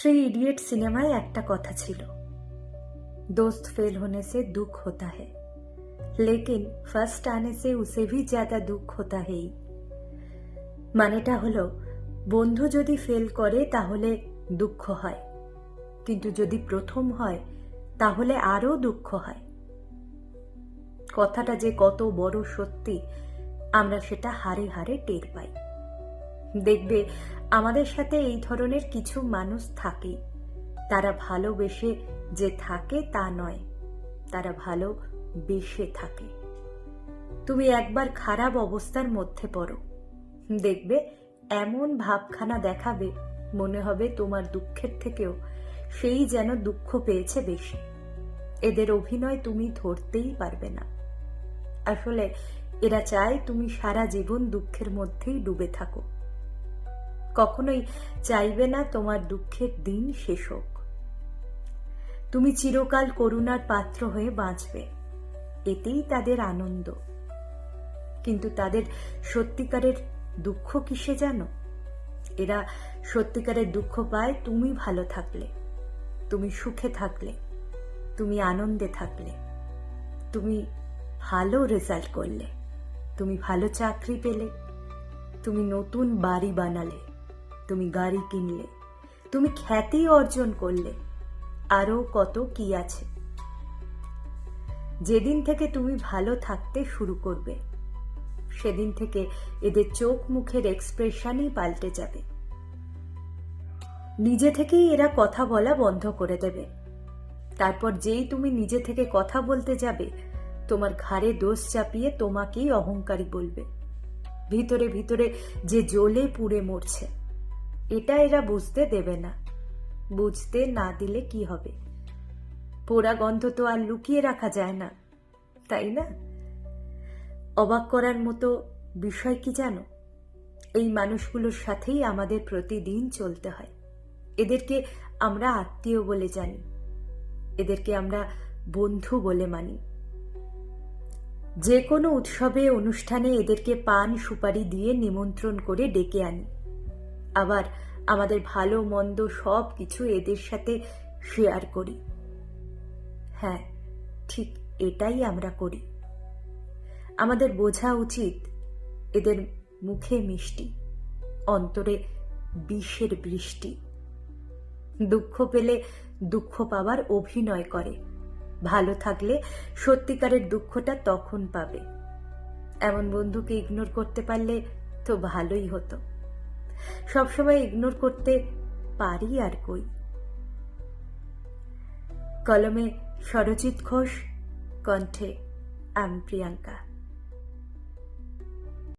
Three idiot সিনেমায় একটা কথা ছিল। দোস্ত ফেল হনে সে দুঃখ হতা হে। লেকিন ফার্স্ট আনে সে উসে ভি জাদা দুঃখ হতা হেই মানেটা হলো, বন্ধু যদি ফেল করে তাহলে দুঃখ হয়। কিন্তু যদি প্রথম হয়, তাহলে আরও দুঃখ হয়। কথাটা যে কত বড় সত্যি, আমরা সেটা হারে হারে টের পাই। দেখবে আমাদের সাথে এই ধরনের কিছু মানুষ থাকে। তারা ভালোবেসে যে থাকে তা নয়, তারা ভালো বেসে থাকে। তুমি একবার খারাপ অবস্থার মধ্যে পড়ো। দেখবে এমন ভাবখানা দেখাবে, মনে হবে তোমার দুঃখের থেকেও সেই যেন দুঃখ পেয়েছে বেশি। এদের অভিনয় তুমি ধরতেই পারবে না। আসলে এরা চায় তুমি সারা জীবন দুঃখের মধ্যেই ডুবে থাকো। কখনোই চাইবে না তোমার দুঃখের দিন শেষ হোক। তুমি চিরকাল করুণার পাত্র হয়ে বাঁচবে। এতেই তাদের আনন্দ। কিন্তু তাদের সত্যিকারের দুঃখ কিসে জানো? এরা সত্যিকারের দুঃখ পায় তুমি ভালো থাকলে, তুমি সুখে থাকলে, তুমি আনন্দে থাকলে, তুমি ভালো রেজাল্ট করলে, তুমি ভালো চাকরি পেলে, তুমি নতুন বাড়ি বানালে। তুমি গাড়ি কিনলে, তুমি খ্যাতি অর্জন করলে, আরও কত কি আছে। যেদিন থেকে তুমি ভালো থাকতে শুরু করবে, সেদিন থেকে এদের চোখ মুখের এক্সপ্রেশনই পাল্টে যাবে। নিজে থেকেই এরা কথা বলা বন্ধ করে দেবে। তারপর যেই তুমি নিজে থেকে কথা বলতে যাবে, তোমার ঘাড়ে দোষ চাপিয়ে তোমাকেই অহংকারী বলবে। ভিতরে ভিতরে যে জ্বলে পুড়ে মরছে। এটা এরা বুঝতে দেবে না। বুঝতে না দিলে কি হবে? পোড়া গন্ধ তো আর লুকিয়ে রাখা যায় না, তাই না? অবাক করার মতো বিষয় কি জানো? এই মানুষগুলোর সাথেই আমাদের প্রতিদিন চলতে হয়। এদেরকে আমরা আত্মীয় বলে জানি। এদেরকে আমরা বন্ধু বলে মানি। যে কোনো উৎসবে, অনুষ্ঠানে এদেরকে পান সুপারি দিয়ে নিমন্ত্রণ করে ডেকে আনি। আবার আমাদের ভালো, মন্দ সব কিছু এদের সাথে শেয়ার করি। হ্যাঁ ঠিক এটাই আমরা করি। আমাদের বোঝা উচিত এদের মুখে মিষ্টি, অন্তরে বিষের বৃষ্টি। দুঃখ পেলে দুঃখ পাবার অভিনয় করে। ভালো থাকলে সত্যিকারের দুঃখটা তখন পাবে। এমন বন্ধুকে ইগনোর করতে পারলে তো ভালোই হতো। সবসময় ইগনোর করতে পারি আর কই? কলমে সরজিৎ ঘোষ কণ্ঠে আমি প্রিয়াঙ্কা।